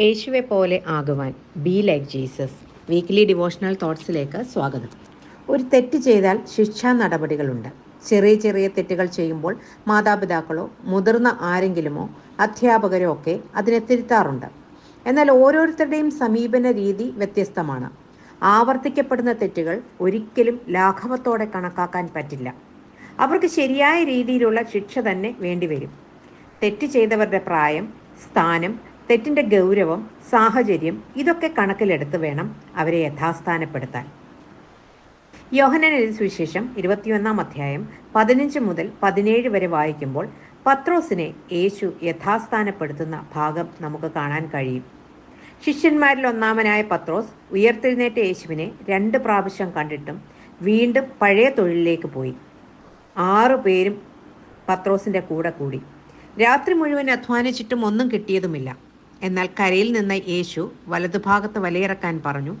യേശുവെ പോലെ ആകുവാൻ be like Jesus weekly devotional തോട്ട്സിലേക്ക് സ്വാഗതം. ഒരു തെറ്റ് ചെയ്താൽ ശിക്ഷാ നടപടികളുണ്ട്. ചെറിയ ചെറിയ തെറ്റുകൾ ചെയ്യുമ്പോൾ മാതാപിതാക്കളോ മുതിർന്ന ആരെങ്കിലുമോ അധ്യാപകരോ ഒക്കെ അതിനെ തിരുത്താറുണ്ട്. എന്നാൽ ഓരോരുത്തരുടെയും സമീപന രീതി വ്യത്യസ്തമാണ്. ആവർത്തിക്കപ്പെടുന്ന തെറ്റുകൾ ഒരിക്കലും ലാഘവത്തോടെ കണക്കാക്കാൻ പറ്റില്ല. അവർക്ക് ശരിയായ രീതിയിലുള്ള ശിക്ഷ തന്നെ വേണ്ടിവരും. തെറ്റ് ചെയ്തവരുടെ പ്രായം സ്ഥാനം തെറ്റിന്റെ ഗൗരവം സാഹചര്യം ഇതൊക്കെ കണക്കിലെടുത്ത് വേണം അവരെ യഥാസ്ഥാനപ്പെടുത്താൻ. എഴുതിയ സുവിശേഷം ഇരുപത്തിയൊന്നാം അധ്യായം പതിനഞ്ച് മുതൽ പതിനേഴ് വരെ വായിക്കുമ്പോൾ പത്രോസിനെ യേശു യഥാസ്ഥാനപ്പെടുത്തുന്ന ഭാഗം നമുക്ക് കാണാൻ കഴിയും. ശിഷ്യന്മാരിൽ ഒന്നാമനായ പത്രോസ് ഉയർത്തെഴുന്നേറ്റ യേശുവിനെ രണ്ട് പ്രാവശ്യം കണ്ടിട്ടും വീണ്ടും പഴയ തൊഴിലിലേക്ക് പോയി. ആറു പേരും പത്രോസിന്റെ കൂടെ കൂടി. രാത്രി മുഴുവൻ അധ്വാനിച്ചിട്ടും ഒന്നും കിട്ടിയതുമില്ല. എന്നാൽ കരയിൽ നിന്ന് യേശു വലതുഭാഗത്ത് വലയിറക്കാൻ പറഞ്ഞു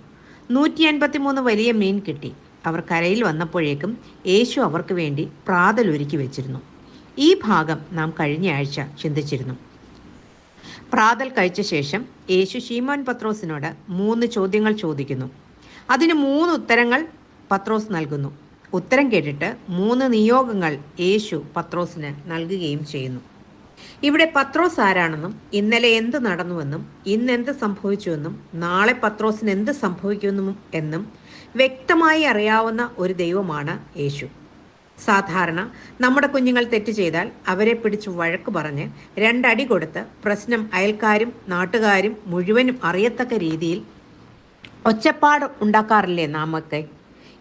നൂറ്റി അൻപത്തിമൂന്ന് വലിയ മീൻ കിട്ടി. അവർ കരയിൽ വന്നപ്പോഴേക്കും യേശു അവർക്ക് വേണ്ടി പ്രാതൽ ഒരുക്കി വെച്ചിരുന്നു. ഈ ഭാഗം നാം കഴിഞ്ഞ ആഴ്ച ചിന്തിച്ചിരുന്നു. പ്രാതൽ കഴിച്ച ശേഷം യേശു ഷീമോൻ പത്രോസിനോട് മൂന്ന് ചോദ്യങ്ങൾ ചോദിക്കുന്നു. അതിന് മൂന്ന് ഉത്തരങ്ങൾ പത്രോസ് നൽകുന്നു. ഉത്തരം കേട്ടിട്ട് മൂന്ന് നിയോഗങ്ങൾ യേശു പത്രോസിന് നൽകുകയും ചെയ്യുന്നു. ഇവിടെ പത്രോസ് ആരാണെന്നും ഇന്നലെ എന്ത് നടന്നുവെന്നും ഇന്ന് എന്ത് സംഭവിച്ചുവെന്നും നാളെ പത്രോസിന് എന്ത് സംഭവിക്കുന്നു എന്നും വ്യക്തമായി അറിയാവുന്ന ഒരു ദൈവമാണ് യേശു. സാധാരണ നമ്മുടെ കുഞ്ഞുങ്ങൾ തെറ്റ് ചെയ്താൽ അവരെ പിടിച്ച് വഴക്ക് പറഞ്ഞ് രണ്ടടി കൊടുത്ത് പ്രശ്നം അയൽക്കാരും നാട്ടുകാരും മുഴുവനും അറിയത്തക്ക രീതിയിൽ ഒച്ചപ്പാട് ഉണ്ടാക്കാറില്ലേ നാമൊക്കെ?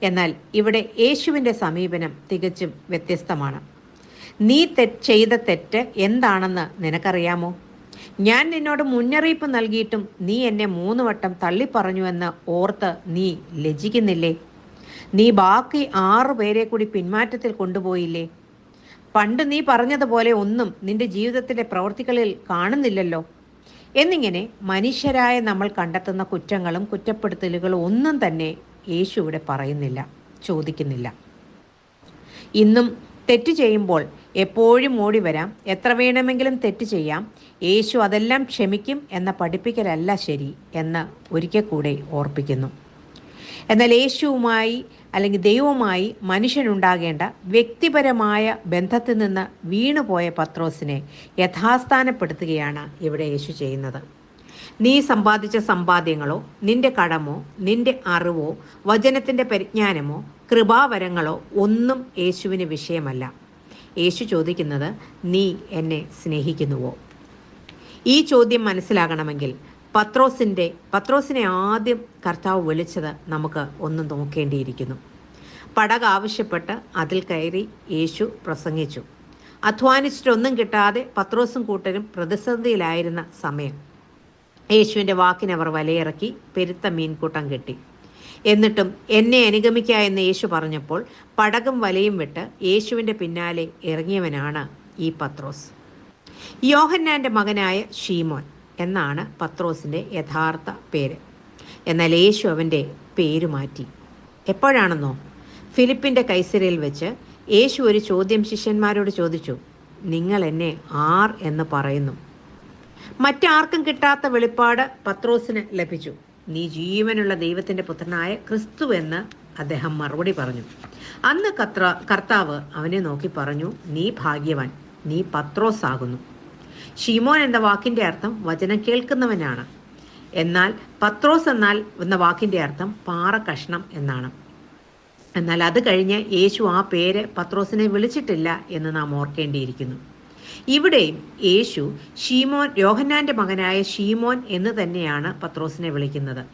എന്നാൽ ഇവിടെ യേശുവിന്റെ സമീപനം തികച്ചും വ്യത്യസ്തമാണ്. നീ ചെയ്ത തെറ്റ് എന്താണെന്ന് നിനക്കറിയാമോ? ഞാൻ നിന്നോട് മുന്നറിയിപ്പ് നൽകിയിട്ടും നീ എന്നെ മൂന്ന് വട്ടം തള്ളിപ്പറഞ്ഞുവെന്ന് ഓർത്ത് നീ ലജിക്കുന്നില്ലേ നീ ബാക്കി ആറു പേരെ കൂടി പിന്മാറ്റത്തിൽ കൊണ്ടുപോയില്ലേ? പണ്ട് നീ പറഞ്ഞതുപോലെ ഒന്നും നിന്റെ ജീവിതത്തിലെ പ്രവൃത്തികളിൽ കാണുന്നില്ലല്ലോ. എന്നിങ്ങനെ മനുഷ്യരായ നമ്മൾ കണ്ടെത്തുന്ന കുറ്റങ്ങളും കുറ്റപ്പെടുത്തലുകളും ഒന്നും തന്നെ യേശു ഇവിടെ പറയുന്നില്ല ചോദിക്കുന്നില്ല. ഇന്നും തെറ്റ് ചെയ്യുമ്പോൾ എപ്പോഴും ഓടി വരാം. എത്ര വേണമെങ്കിലും തെറ്റ് ചെയ്യാം. യേശു അതെല്ലാം ക്ഷമിക്കും എന്ന പഠിപ്പിക്കലല്ല ശരി എന്ന് ഒരിക്കൽ കൂടെ ഓർപ്പിക്കുന്നു. എന്നാൽ യേശുവുമായി അല്ലെങ്കിൽ ദൈവവുമായി മനുഷ്യനുണ്ടാകേണ്ട വ്യക്തിപരമായ ബന്ധത്തിൽ നിന്ന് വീണുപോയ പത്രോസിനെ യഥാസ്ഥാനപ്പെടുത്തുകയാണ് ഇവിടെ യേശു ചെയ്യുന്നത്. നീ സമ്പാദിച്ച സമ്പാദ്യങ്ങളോ നിന്റെ കടമോ നിന്റെ അറിവോ വചനത്തിന്റെ പരിജ്ഞാനമോ കൃപാവരങ്ങളോ ഒന്നും യേശുവിന് വിഷയമല്ല. യേശു ചോദിക്കുന്നത് നീ എന്നെ സ്നേഹിക്കുന്നുവോ? ഈ ചോദ്യം മനസ്സിലാകണമെങ്കിൽ പത്രോസിന്റെ പത്രോസിനെ ആദ്യം കർത്താവ് വിളിച്ചത് നമുക്ക് ഒന്ന് നോക്കേണ്ടിയിരിക്കുന്നു. പടക ആവശ്യപ്പെട്ട് അതിൽ കയറി യേശു പ്രസംഗിച്ചു. അധ്വാനിച്ചിട്ടൊന്നും കിട്ടാതെ പത്രോസും കൂട്ടരും പ്രതിസന്ധിയിലായിരുന്ന സമയം. യേശുവിന്റെ വാക്കിനവർ വലയിറക്കി പെരുത്ത മീൻകൂട്ടം കെട്ടി. എന്നിട്ടും എന്നെ അനുഗമിക്ക എന്ന് യേശു പറഞ്ഞപ്പോൾ പടകും വലയും വിട്ട് യേശുവിന്റെ പിന്നാലെ ഇറങ്ങിയവനാണ് ഈ പത്രോസ്. യോഹന്നാന്റെ മകനായ ഷീമോൻ എന്നാണ് പത്രോസിന്റെ യഥാർത്ഥ പേര്. എന്നാൽ യേശു അവന്റെ പേര് മാറ്റി. എപ്പോഴാണെന്നോ? ഫിലിപ്പിന്റെ കൈസരയിൽ വെച്ച് യേശു ഒരു ചോദ്യം ശിഷ്യന്മാരോട് ചോദിച്ചു നിങ്ങൾ എന്നെ ആർ എന്ന് പറയുന്നു? മറ്റാർക്കും കിട്ടാത്ത വെളിപ്പാട് പത്രോസിന് ലഭിച്ചു. നീ ജീവനുള്ള ദൈവത്തിന്റെ പുത്രനായ ക്രിസ്തു എന്ന് അദ്ദേഹം മറുപടി പറഞ്ഞു. അന്ന് കത്ര കർത്താവ് അവനെ നോക്കി പറഞ്ഞു നീ ഭാഗ്യവാൻ നീ പത്രോസ് ആകുന്നു ഷീമോൻ എന്ന വാക്കിന്റെ അർത്ഥം വചനം കേൾക്കുന്നവനാണ്. എന്നാൽ പത്രോസ് എന്നാൽ എന്ന വാക്കിന്റെ അർത്ഥം പാറ കഷ്ണം എന്നാണ്. എന്നാൽ അത് കഴിഞ്ഞ് യേശു ആ പേര് പത്രോസിനെ വിളിച്ചിട്ടില്ല എന്ന് നാം ഓർക്കേണ്ടിയിരിക്കുന്നു. ഇവിടെയും യേശു ഷീമോൻ യോഹന്നാന്റെ മകനായ ഷീമോൻ എന്ന് തന്നെയാണ് പത്രോസിനെ വിളിക്കുന്നത്.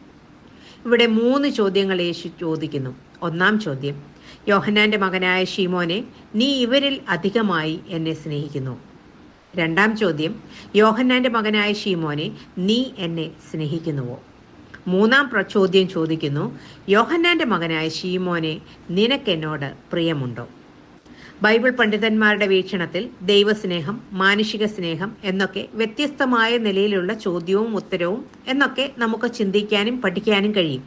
ഇവിടെ മൂന്ന് ചോദ്യങ്ങൾ യേശു ചോദിക്കുന്നു. ഒന്നാം ചോദ്യം യോഹന്നാന്റെ മകനായ ഷീമോനെ നീ ഇവരിൽ അധികമായി എന്നെ സ്നേഹിക്കുന്നു. രണ്ടാം ചോദ്യം യോഹന്നാന്റെ മകനായ ഷീമോനെ നീ എന്നെ സ്നേഹിക്കുന്നുവോ? മൂന്നാം ചോദ്യം ചോദിക്കുന്നു യോഹന്നാന്റെ മകനായ ഷീമോനെ നിനക്കെന്നോട് പ്രിയമുണ്ടോ? ബൈബിൾ പണ്ഡിതന്മാരുടെ വീക്ഷണത്തിൽ ദൈവസ്നേഹം മാനുഷിക സ്നേഹം എന്നൊക്കെ വ്യത്യസ്തമായ നിലയിലുള്ള ചോദ്യവും ഉത്തരവും എന്നൊക്കെ നമുക്ക് ചിന്തിക്കാനും പഠിക്കാനും കഴിയും.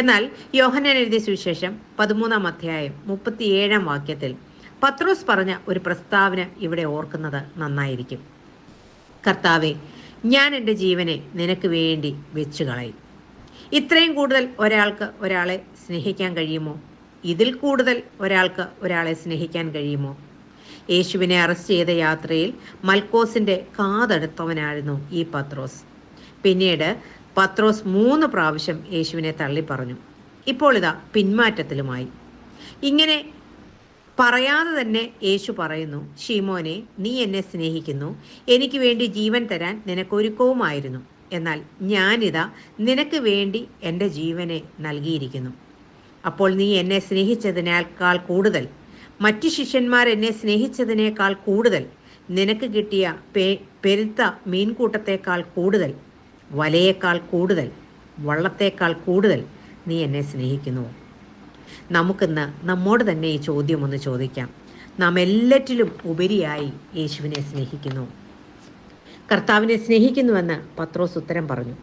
എന്നാൽ യോഹന്നാൻ എഴുതിയ സുവിശേഷം പതിമൂന്നാം അധ്യായം മുപ്പത്തിയേഴാം വാക്യത്തിൽ പത്രോസ് പറഞ്ഞ ഒരു പ്രസ്താവന ഇവിടെ ഓർക്കുന്നത് നന്നായിരിക്കും. കർത്താവെ ഞാൻ എന്റെ ജീവനെ നിനക്ക് വേണ്ടി വെച്ചു കളയും ഇത്രയും കൂടുതൽ ഒരാൾക്ക് ഒരാളെ സ്നേഹിക്കാൻ കഴിയുമോ? ഇതിൽ കൂടുതൽ ഒരാൾക്ക് ഒരാളെ സ്നേഹിക്കാൻ കഴിയുമോ? യേശുവിനെ അറസ്റ്റ് ചെയ്ത യാത്രയിൽ മൽക്കോസിന്റെ കാതെടുത്തവനായിരുന്നു ഈ പത്രോസ്. പിന്നീട് പത്രോസ് മൂന്ന് പ്രാവശ്യം യേശുവിനെ തള്ളി പറഞ്ഞു. ഇപ്പോൾ ഇതാ പിന്മാറ്റത്തിലുമായി. ഇങ്ങനെ പറയാതെ തന്നെ യേശു പറയുന്നു ഷീമോനെ നീ എന്നെ സ്നേഹിക്കുന്നു. എനിക്ക് വേണ്ടി ജീവൻ തരാൻ നിനക്കൊരുക്കവുമായിരുന്നു എന്നാൽ ഞാനിതാ നിനക്ക് വേണ്ടി എന്റെ ജീവനെ നൽകിയിരിക്കുന്നു. അപ്പോൾ നീ എന്നെ സ്നേഹിച്ചതിനേക്കാൾ കൂടുതൽ. മറ്റു ശിഷ്യന്മാർ എന്നെ സ്നേഹിച്ചതിനേക്കാൾ കൂടുതൽ. നിനക്ക് കിട്ടിയ പേ പെരുത്ത മീൻകൂട്ടത്തേക്കാൾ കൂടുതൽ. വലയേക്കാൾ കൂടുതൽ. വള്ളത്തേക്കാൾ കൂടുതൽ നീ എന്നെ സ്നേഹിക്കുന്നു. നമുക്കിന്ന് നമ്മോട് തന്നെ ഈ ചോദ്യം ഒന്ന് ചോദിക്കാം. നാം എല്ലാറ്റിലും ഉപരിയായി യേശുവിനെ സ്നേഹിക്കുന്നു. കർത്താവിനെ സ്നേഹിക്കുന്നുവെന്ന് പത്രോസ് ഉത്തരം പറഞ്ഞു.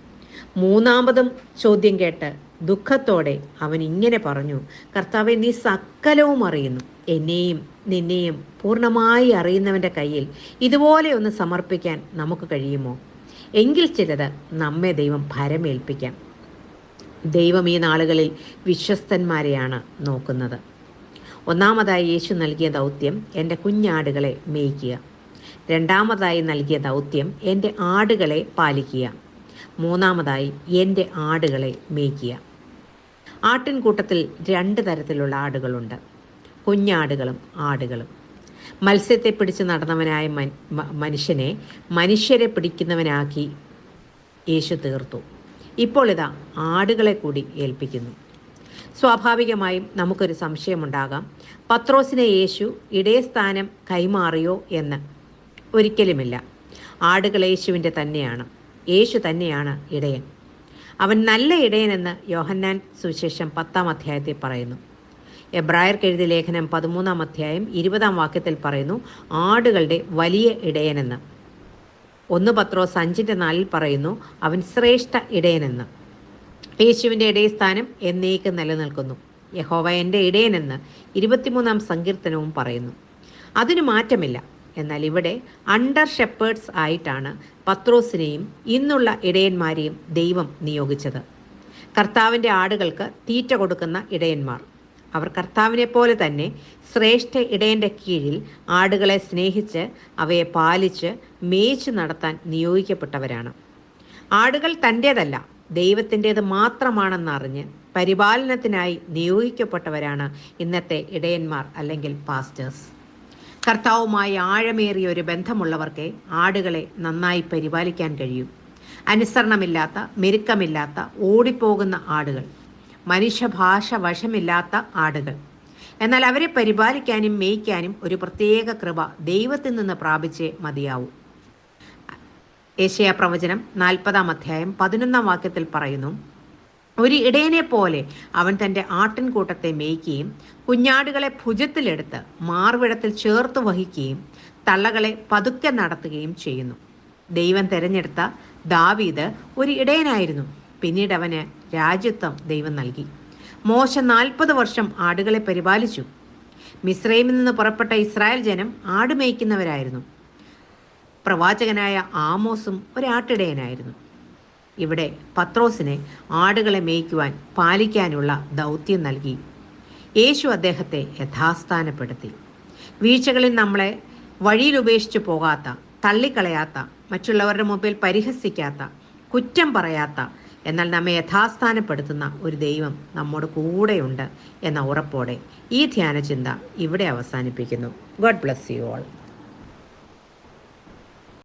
മൂന്നാമതും ചോദ്യം കേട്ട് ദുഃഖത്തോടെ അവൻ ഇങ്ങനെ പറഞ്ഞു കർത്താവെ നീ സകലവും അറിയുന്നു. എന്നെയും നിന്നെയും പൂർണമായി അറിയുന്നവന്റെ കയ്യിൽ ഇതുപോലെ ഒന്ന് സമർപ്പിക്കാൻ നമുക്ക് കഴിയുമോ? എങ്കിൽ ചിലത് നമ്മെ ദൈവം ഭരമേൽപ്പിക്കാം. ദൈവം ഈ നാളുകളിൽ വിശ്വസ്തന്മാരെയാണ് നോക്കുന്നത്. ഒന്നാമതായി യേശു നൽകിയ ദൗത്യം എന്റെ കുഞ്ഞാടുകളെ മേയ്ക്കുക. രണ്ടാമതായി നൽകിയ ദൗത്യം എന്റെ ആടുകളെ പാലിക്കുക. മൂന്നാമതായി എന്റെ ആടുകളെ മേയ്ക്കുക. ആട്ടിൻകൂട്ടത്തിൽ രണ്ട് തരത്തിലുള്ള ആടുകളുണ്ട്. കുഞ്ഞാടുകളും ആടുകളും. മത്സ്യത്തെ പിടിച്ച് നടന്നവനായ മനുഷ്യനെ മനുഷ്യരെ പിടിക്കുന്നവനാക്കി യേശു തീർത്തു. ഇപ്പോൾ ഇതാ ആടുകളെ കൂടി ഏൽപ്പിക്കുന്നു. സ്വാഭാവികമായും നമുക്കൊരു സംശയമുണ്ടാകാം. പത്രോസിനെ യേശു ഇടേ സ്ഥാനം കൈമാറിയോ എന്ന് ഒരിക്കലുമില്ല. ആടുകൾ യേശുവിന്റെ തന്നെയാണ്. യേശു തന്നെയാണ് ഇടയൻ. അവൻ നല്ല ഇടയനെന്ന് യോഹന്നാൻ സുവിശേഷം പത്താം അധ്യായത്തിൽ പറയുന്നു. എബ്രായർക്ക് എഴുതിയ ലേഖനം പതിമൂന്നാം അധ്യായം ഇരുപതാം വാക്യത്തിൽ പറയുന്നു ആടുകളുടെ വലിയ ഇടയനെന്ന്. ഒന്ന് പത്രോസ് അഞ്ചിന്റെ നാലിൽ പറയുന്നു അവൻ ശ്രേഷ്ഠ ഇടയനെന്ന്. യേശുവിന്റെ ഇടയസ്ഥാനം എന്നേക്ക് നിലനിൽക്കുന്നു. യഹോവ എന്റെ ഇടയനെന്ന് ഇരുപത്തിമൂന്നാം സങ്കീർത്തനവും പറയുന്നു. അതിന് മാറ്റമില്ല. എന്നാൽ ഇവിടെ അണ്ടർ ഷെപ്പേർഡ്സ് ആയിട്ടാണ് പത്രോസിനെയും ഇന്നുള്ള ഇടയന്മാരെയും ദൈവം നിയോഗിച്ചത്. കർത്താവിന്റെ ആടുകൾക്ക് തീറ്റ കൊടുക്കുന്ന ഇടയന്മാർ. അവർ കർത്താവിനെ പോലെ തന്നെ ശ്രേഷ്ഠ ഇടയന്റെ കീഴിൽ ആടുകളെ സ്നേഹിച്ച് അവയെ പാലിച്ച് മേച്ചു നടത്താൻ നിയോഗിക്കപ്പെട്ടവരാണ്. ആടുകൾ തന്റേതല്ല ദൈവത്തിന്റേത് മാത്രമാണെന്നറിഞ്ഞ് പരിപാലനത്തിനായി നിയോഗിക്കപ്പെട്ടവരാണ് ഇന്നത്തെ ഇടയന്മാർ അല്ലെങ്കിൽ പാസ്റ്റേഴ്സ് കർത്താവുമായി ആഴമേറിയ ഒരു ബന്ധമുള്ളവർക്ക് ആടുകളെ നന്നായി പരിപാലിക്കാൻ കഴിയും. അനുസരണമില്ലാത്ത മെരുക്കമില്ലാത്ത ഓടിപ്പോകുന്ന ആടുകൾ. മനുഷ്യഭാഷ വശമില്ലാത്ത ആടുകൾ. എന്നാൽ അവരെ പരിപാലിക്കാനും മേയ്ക്കാനും ഒരു പ്രത്യേക കൃപ ദൈവത്തിൽ നിന്ന് പ്രാപിച്ചേ മതിയാവൂ. ഏഷ്യ പ്രവചനം നാൽപ്പതാം അധ്യായം പതിനൊന്നാം വാക്യത്തിൽ പറയുന്നു ഒരു ഇടയനെ പോലെ അവൻ തന്റെ ആട്ടിൻകൂട്ടത്തെ മേയ്ക്കുകയും കുഞ്ഞാടുകളെ ഭുജത്തിലെടുത്ത് മാർവിടത്തിൽ ചേർത്ത് വഹിക്കുകയും തള്ളകളെ പതുക്കെ നടത്തുകയും ചെയ്യുന്നു. ദൈവം തിരഞ്ഞെടുത്ത ദാവീദ് ഒരു ഇടയനായിരുന്നു. പിന്നീട് അവന് രാജ്യത്വം ദൈവം നൽകി. മോശ നാൽപ്പത് വർഷം ആടുകളെ പരിപാലിച്ചു. മിസ്രൈമിൽ നിന്ന് പുറപ്പെട്ട ഇസ്രായേൽ ജനം ആടുമേയ്ക്കുന്നവരായിരുന്നു പ്രവാചകനായ ആമോസും ഒരാട്ടിടയനായിരുന്നു. ഇവിടെ പത്രോസിന് ആടുകളെ മേയ്ക്കുവാൻ പാലിക്കാനുള്ള ദൗത്യം നൽകി. യേശു അദ്ദേഹത്തെ യഥാസ്ഥാനപ്പെടുത്തി. വീഴ്ചകളിൽ നമ്മളെ വഴിയിൽ ഉപേക്ഷിച്ചു പോകാത്ത തള്ളിക്കളയാത്ത മറ്റുള്ളവരുടെ മുമ്പിൽ പരിഹസിക്കാത്ത കുറ്റം പറയാത്ത എന്നാൽ നമ്മെ യഥാസ്ഥാനപ്പെടുത്തുന്ന ഒരു ദൈവം നമ്മോട് കൂടെയുണ്ട് എന്ന ഉറപ്പോടെ ഈ ധ്യാനചിന്ത ഇവിടെ അവസാനിപ്പിക്കുന്നു. God bless you all.